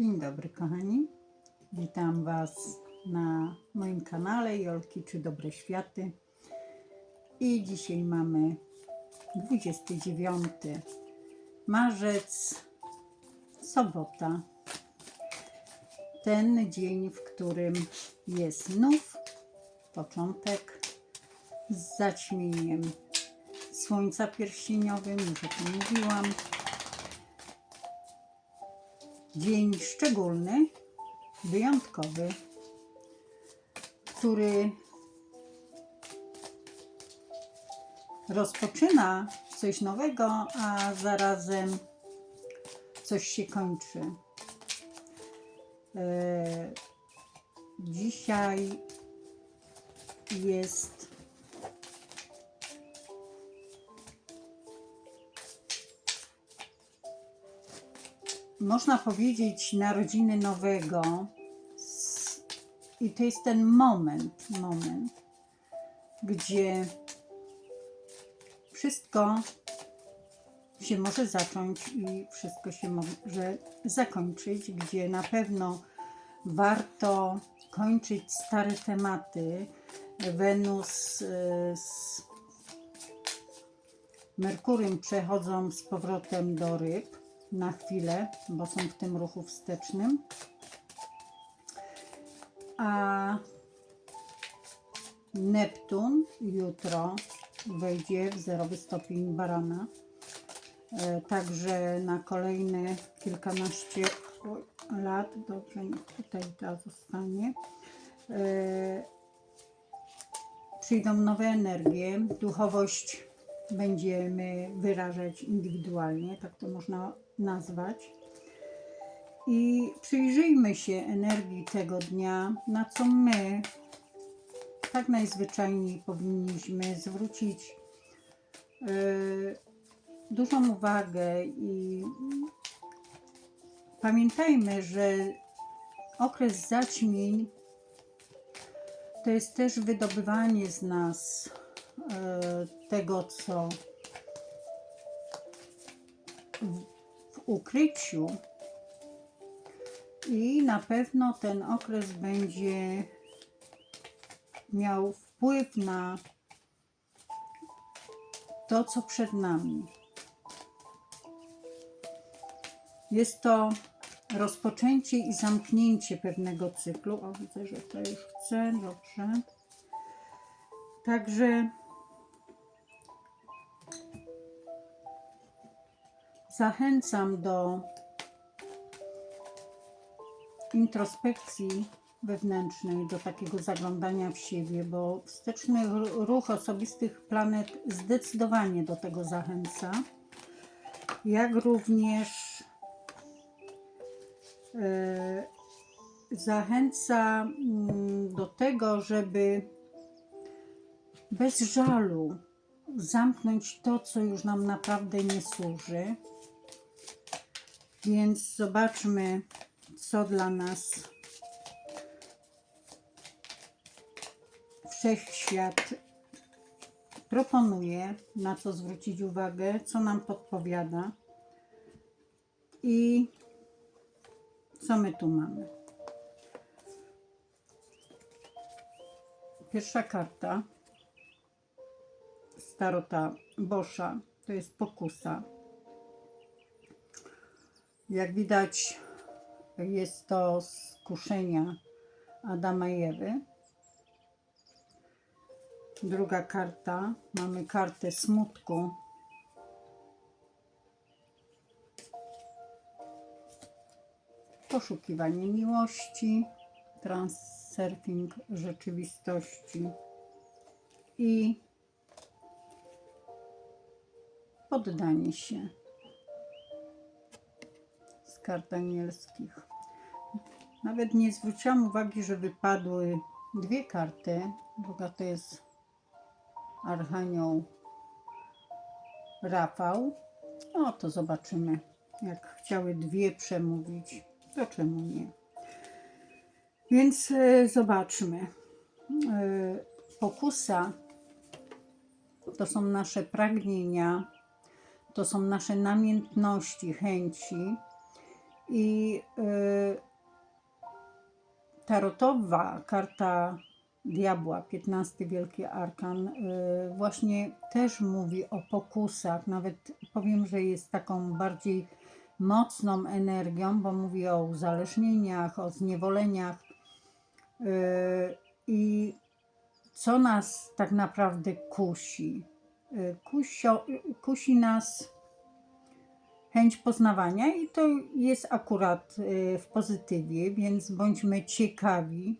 Dzień dobry, kochani. Witam Was na moim kanale Jolki czy Dobre Światy. I dzisiaj mamy 29 marzec, sobota. Ten dzień, w którym jest nów początek z zaćmieniem słońca pierścieniowym, już o tym mówiłam dzień szczególny, wyjątkowy, który rozpoczyna coś nowego, a zarazem coś się kończy. E, Dzisiaj jest można powiedzieć, narodziny nowego. I to jest ten moment, moment, gdzie wszystko się może zacząć i wszystko się może zakończyć, gdzie na pewno warto kończyć stare tematy. Wenus e, z Merkurym przechodzą z powrotem do ryb na chwilę, bo są w tym ruchu wstecznym. A Neptun jutro wejdzie w zerowy stopień barana. E, Także na kolejne kilkanaście lat, dobrze, tutaj ta zostanie. E, Przyjdą nowe energie, duchowość będziemy wyrażać indywidualnie, tak to można nazwać. I przyjrzyjmy się energii tego dnia, na co my tak najzwyczajniej powinniśmy zwrócić yy, dużą uwagę i pamiętajmy, że okres zaćmień to jest też wydobywanie z nas e, tego, co ukryciu. I na pewno ten okres będzie miał wpływ na to, co przed nami. Jest to rozpoczęcie i zamknięcie pewnego cyklu. O, widzę, że to już chce, dobrze. Także zachęcam do introspekcji wewnętrznej, do takiego zaglądania w siebie, bo wsteczny ru- ruch osobistych planet zdecydowanie do tego zachęca. Jak również e, zachęca mm, do tego, żeby bez żalu zamknąć to, co już nam naprawdę nie służy. Więc zobaczmy, co dla nas wszechświat proponuje, na co zwrócić uwagę, co nam podpowiada i co my tu mamy. Pierwsza karta starota Boscha to jest pokusa. Jak widać, jest to z kuszenia Adama i Ewy. Druga karta, mamy kartę smutku. Poszukiwanie miłości, transurfing rzeczywistości i poddanie się kart anielskich. Nawet nie zwróciłam uwagi, że wypadły dwie karty. Druga to jest Archanioł Rafał. No to zobaczymy. Jak chciały dwie przemówić, to czemu nie? Więc e, zobaczmy. E, pokusa to są nasze pragnienia, to są nasze namiętności, chęci I y, tarotowa karta diabła, 15 wielki arkan, y, właśnie też mówi o pokusach. Nawet powiem, że jest taką bardziej mocną energią, bo mówi o uzależnieniach, o zniewoleniach. Y, I co nas tak naprawdę kusi? Kusio, kusi nas chęć poznawania i to jest akurat y, w pozytywie, więc bądźmy ciekawi.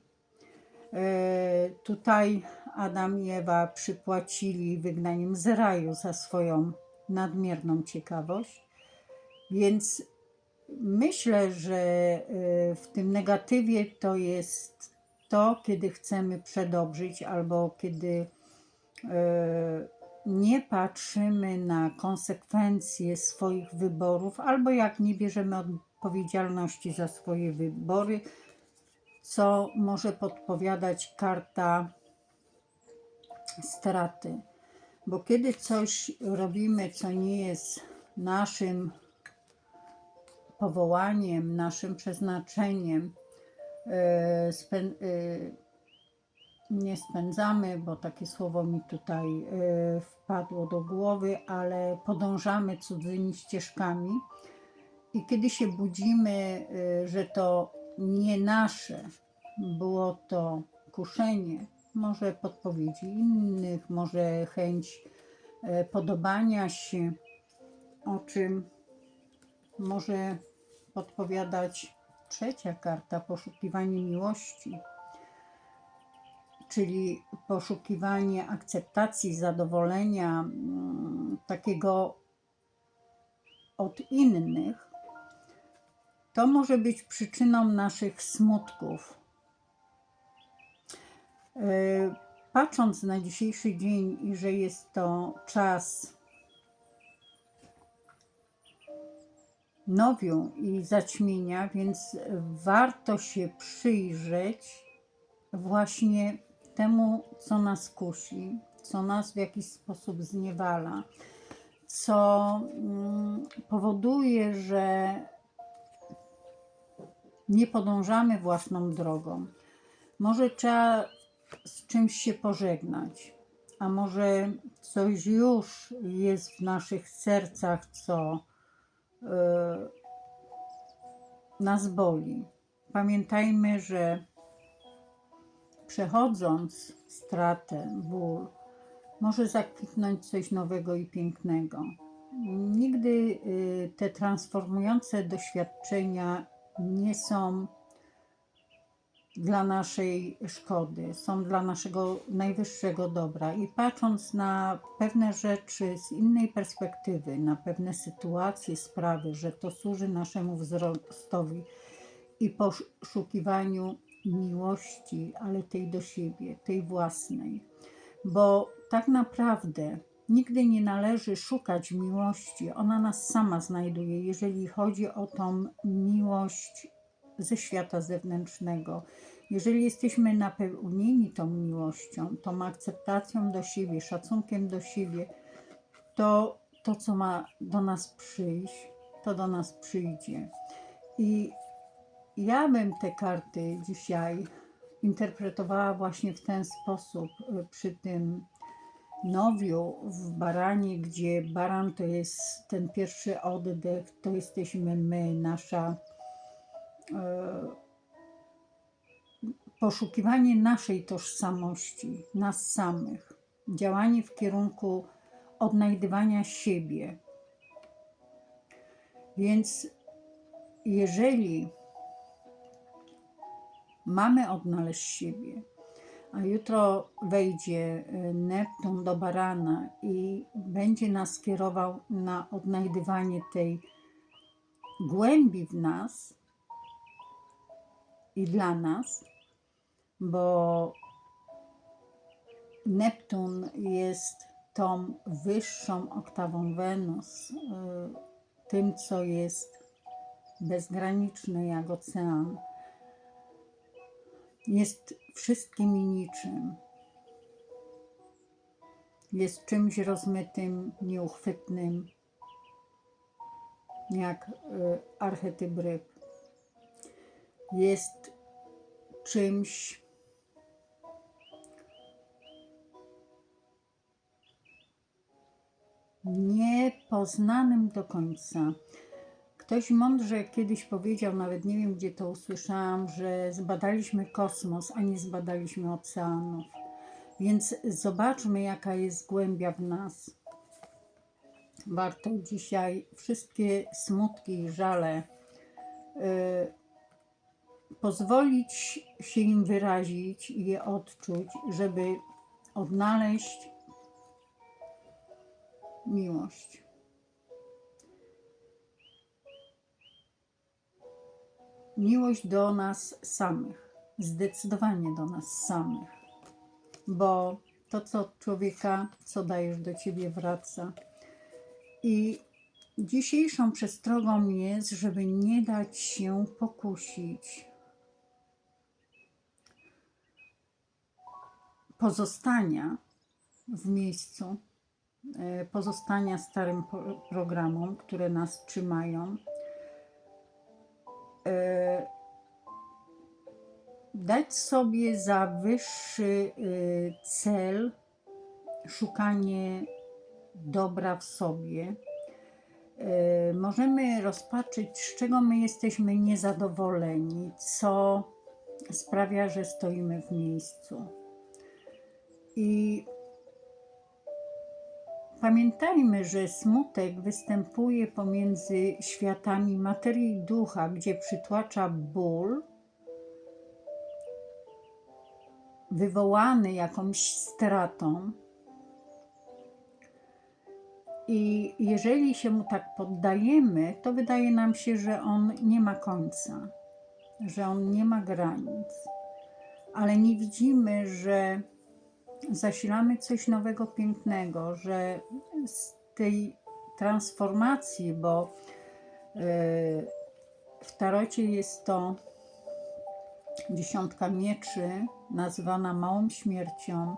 Y, Tutaj Adam i Ewa przypłacili wygnaniem z raju za swoją nadmierną ciekawość, więc myślę, że y, w tym negatywie to jest to, kiedy chcemy przedobrzyć albo kiedy nie patrzymy na konsekwencje swoich wyborów, albo jak nie bierzemy odpowiedzialności za swoje wybory, co może podpowiadać karta straty. Bo kiedy coś robimy, co nie jest naszym powołaniem, naszym przeznaczeniem, e, nie spędzamy, bo takie słowo mi tutaj e, wpadło do głowy, ale podążamy cudzymi ścieżkami. I kiedy się budzimy, e, że to nie nasze, było to kuszenie, może podpowiedzi innych, może chęć e, podobania się, o czym może podpowiadać trzecia karta poszukiwanie miłości czyli poszukiwanie akceptacji, zadowolenia mm, takiego od innych, to może być przyczyną naszych smutków. Yy, Patrząc na dzisiejszy dzień i że jest to czas nowiu i zaćmienia, więc warto się przyjrzeć właśnie temu, co nas kusi, co nas w jakiś sposób zniewala, co mm, powoduje, że nie podążamy własną drogą. Może trzeba z czymś się pożegnać, a może coś już jest w naszych sercach, co y, nas boli. Pamiętajmy, że przechodząc stratę, ból, może zakwitnąć coś nowego i pięknego. Nigdy y, te transformujące doświadczenia nie są dla naszej szkody, są dla naszego najwyższego dobra. I patrząc na pewne rzeczy z innej perspektywy, na pewne sytuacje, sprawy, że to służy naszemu wzrostowi i poszukiwaniu miłości, ale tej do siebie, tej własnej. Bo tak naprawdę nigdy nie należy szukać miłości, ona nas sama znajduje, jeżeli chodzi o tą miłość ze świata zewnętrznego. Jeżeli jesteśmy napełnieni tą miłością, tą akceptacją do siebie, szacunkiem do siebie, to to, co ma do nas przyjść, to do nas przyjdzie. I ja bym te karty dzisiaj interpretowała właśnie w ten sposób y, przy tym nowiu w baranie, gdzie baran to jest ten pierwszy oddech, to jesteśmy my, nasza e, poszukiwanie naszej tożsamości, nas samych, działanie w kierunku odnajdywania siebie. Więc jeżeli mamy odnaleźć siebie, a jutro wejdzie y, Neptun do barana i będzie nas kierował na odnajdywanie tej głębi w nas i dla nas, bo Neptun jest tą wyższą oktawą Wenus, y, tym, co jest bezgraniczne jak ocean jest wszystkim i niczym. Jest czymś rozmytym, nieuchwytnym, jak y, archetyp ryb. jest czymś niepoznanym do końca. Ktoś mądrze kiedyś powiedział, nawet nie wiem gdzie to usłyszałam, że zbadaliśmy kosmos, a nie zbadaliśmy oceanów. Więc zobaczmy, jaka jest głębia w nas. Warto dzisiaj wszystkie smutki i żale y, pozwolić się im wyrazić i je odczuć, żeby odnaleźć miłość. Miłość do nas samych, zdecydowanie do nas samych, bo to, co od człowieka, co dajesz do ciebie, wraca. I dzisiejszą przestrogą jest, żeby nie dać się pokusić. Pozostania w miejscu, e, pozostania starym programom, które nas trzymają. E, Dać sobie za wyższy y, cel szukanie dobra w sobie. E, Możemy rozpatrzyć, z czego my jesteśmy niezadowoleni, co sprawia, że stoimy w miejscu. I pamiętajmy, że smutek występuje pomiędzy światami materii i ducha, gdzie przytłacza ból wywołany jakąś stratą. I jeżeli się mu tak poddajemy, to wydaje nam się, że on nie ma końca, że on nie ma granic, ale nie widzimy, że zasilamy coś nowego, pięknego, że z tej transformacji, bo e, w tarocie jest to dziesiątka mieczy, nazywana małą śmiercią,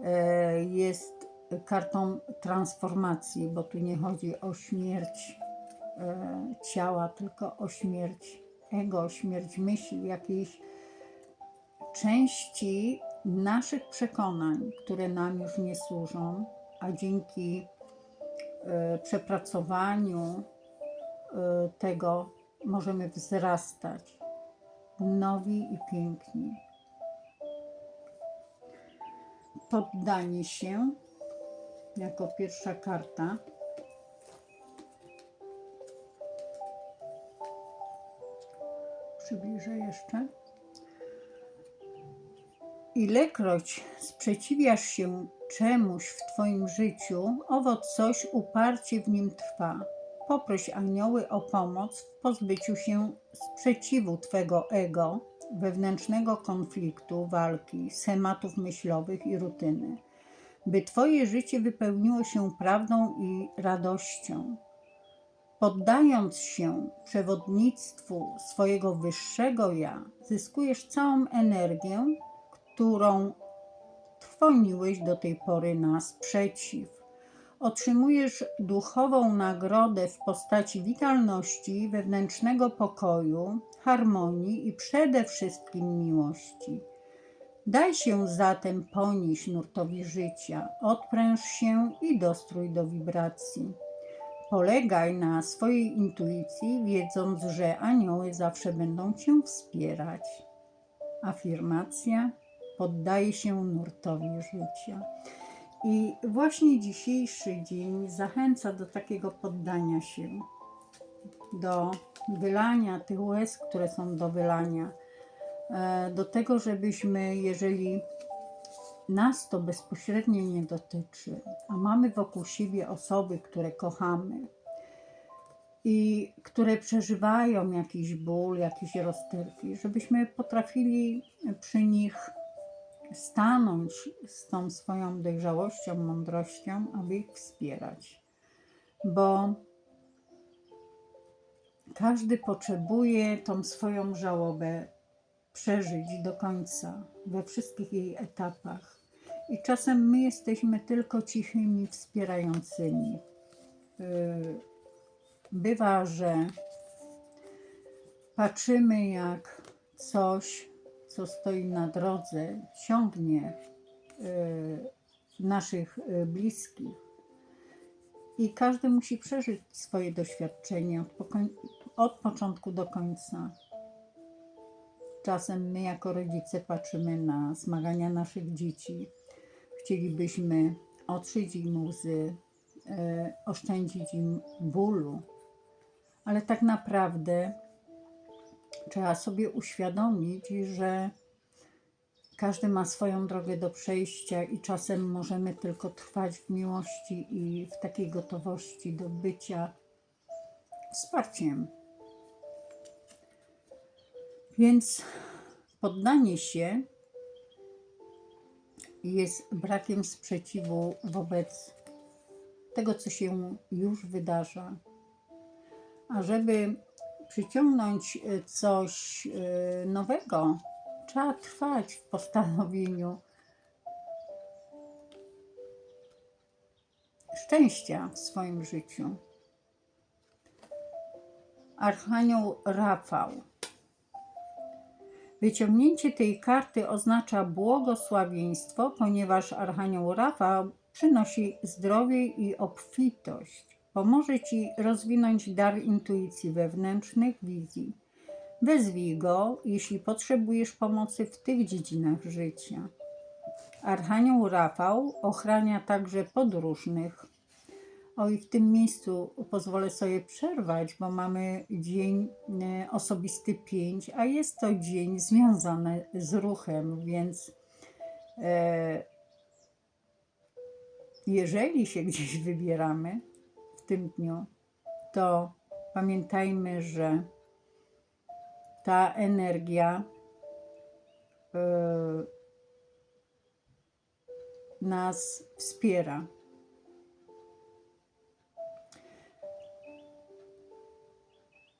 e, jest kartą transformacji, bo tu nie chodzi o śmierć e, ciała, tylko o śmierć ego, śmierć myśli, jakiejś części naszych przekonań, które nam już nie służą, a dzięki e, przepracowaniu e, tego możemy wzrastać nowi i piękni. Poddanie się jako pierwsza karta. Przybliżę jeszcze. Ilekroć sprzeciwiasz się czemuś w Twoim życiu, owo coś uparcie w nim trwa. Poproś anioły o pomoc w pozbyciu się sprzeciwu Twego ego, wewnętrznego konfliktu, walki, schematów myślowych i rutyny, by Twoje życie wypełniło się prawdą i radością. Poddając się przewodnictwu swojego wyższego ja, zyskujesz całą energię, którą trwoniłeś do tej pory na sprzeciw. Otrzymujesz duchową nagrodę w postaci witalności, wewnętrznego pokoju, harmonii i przede wszystkim miłości. Daj się zatem ponieść nurtowi życia, odpręż się i dostrój do wibracji. Polegaj na swojej intuicji, wiedząc, że anioły zawsze będą Cię wspierać. Afirmacja poddaje się nurtowi życia. I właśnie dzisiejszy dzień zachęca do takiego poddania się, do wylania tych łez, które są do wylania, e, do tego, żebyśmy, jeżeli nas to bezpośrednio nie dotyczy, a mamy wokół siebie osoby, które kochamy i które przeżywają jakiś ból, jakieś rozterki, żebyśmy potrafili przy nich stanąć z tą swoją dojrzałością, mądrością, aby ich wspierać. Bo każdy potrzebuje tą swoją żałobę przeżyć do końca, we wszystkich jej etapach. I czasem my jesteśmy tylko cichymi, wspierającymi. Yy, Bywa, że patrzymy, jak coś, co stoi na drodze, ciągnie y, naszych y, bliskich. I każdy musi przeżyć swoje doświadczenie od, od początku do końca. Czasem my, jako rodzice, patrzymy na zmagania naszych dzieci. Chcielibyśmy otrzeć im łzy, e, oszczędzić im bólu, ale tak naprawdę trzeba sobie uświadomić, że każdy ma swoją drogę do przejścia i czasem możemy tylko trwać w miłości i w takiej gotowości do bycia wsparciem. Więc poddanie się jest brakiem sprzeciwu wobec tego, co się już wydarza. A żeby przyciągnąć e, coś e, nowego, trzeba trwać w postanowieniu szczęścia w swoim życiu. Archanioł Rafał. Wyciągnięcie tej karty oznacza błogosławieństwo, ponieważ Archanioł Rafał przynosi zdrowie i obfitość. Pomoże Ci rozwinąć dar intuicji wewnętrznych, wizji. Wezwij go, jeśli potrzebujesz pomocy w tych dziedzinach życia. Archanioł Rafał ochrania także podróżnych. Oj, w tym miejscu pozwolę sobie przerwać, bo mamy dzień e, osobisty 5, a jest to dzień związany z ruchem, więc e, jeżeli się gdzieś wybieramy w tym dniu, to pamiętajmy, że ta energia e, nas wspiera.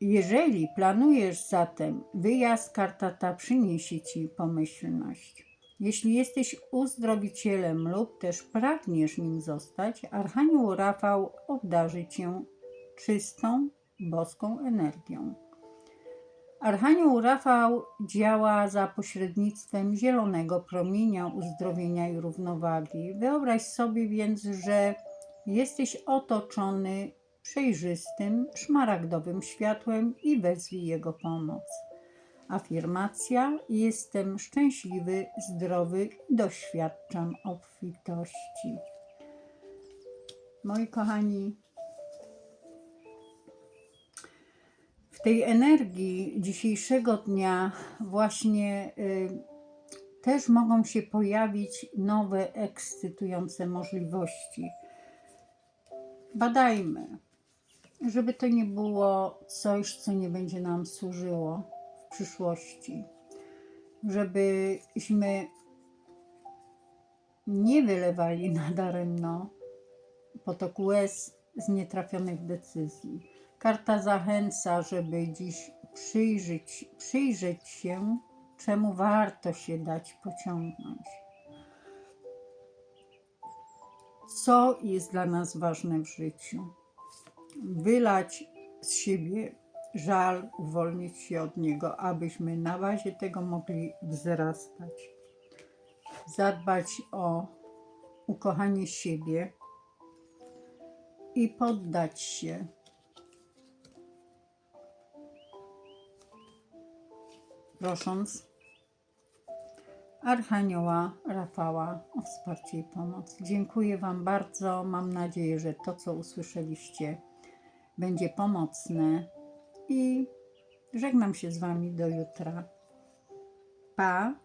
Jeżeli planujesz zatem wyjazd, karta ta przyniesie Ci pomyślność. Jeśli jesteś uzdrowicielem lub też pragniesz nim zostać, Archanioł Rafał obdarzy Cię czystą, boską energią. Archanioł Rafał działa za pośrednictwem zielonego promienia uzdrowienia i równowagi. Wyobraź sobie więc, że jesteś otoczony przejrzystym, szmaragdowym światłem i wezwij jego pomoc. Afirmacja: Jestem szczęśliwy, zdrowy i doświadczam obfitości. Moi kochani, w tej energii dzisiejszego dnia właśnie y, też mogą się pojawić nowe, ekscytujące możliwości. Badajmy, żeby to nie było coś, co nie będzie nam służyło przyszłości. Żebyśmy nie wylewali nadaremno potoku łez z nietrafionych decyzji. Karta zachęca, żeby dziś przyjrzeć, przyjrzeć się, czemu warto się dać pociągnąć. Co jest dla nas ważne w życiu? Wylać z siebie żal, uwolnić się od niego, abyśmy na bazie tego mogli wzrastać. Zadbać o ukochanie siebie i poddać się prosząc Archanioła Rafała o wsparcie i pomoc. Dziękuję Wam bardzo. Mam nadzieję, że to, co usłyszeliście, będzie pomocne i żegnam się z Wami do jutra. Pa!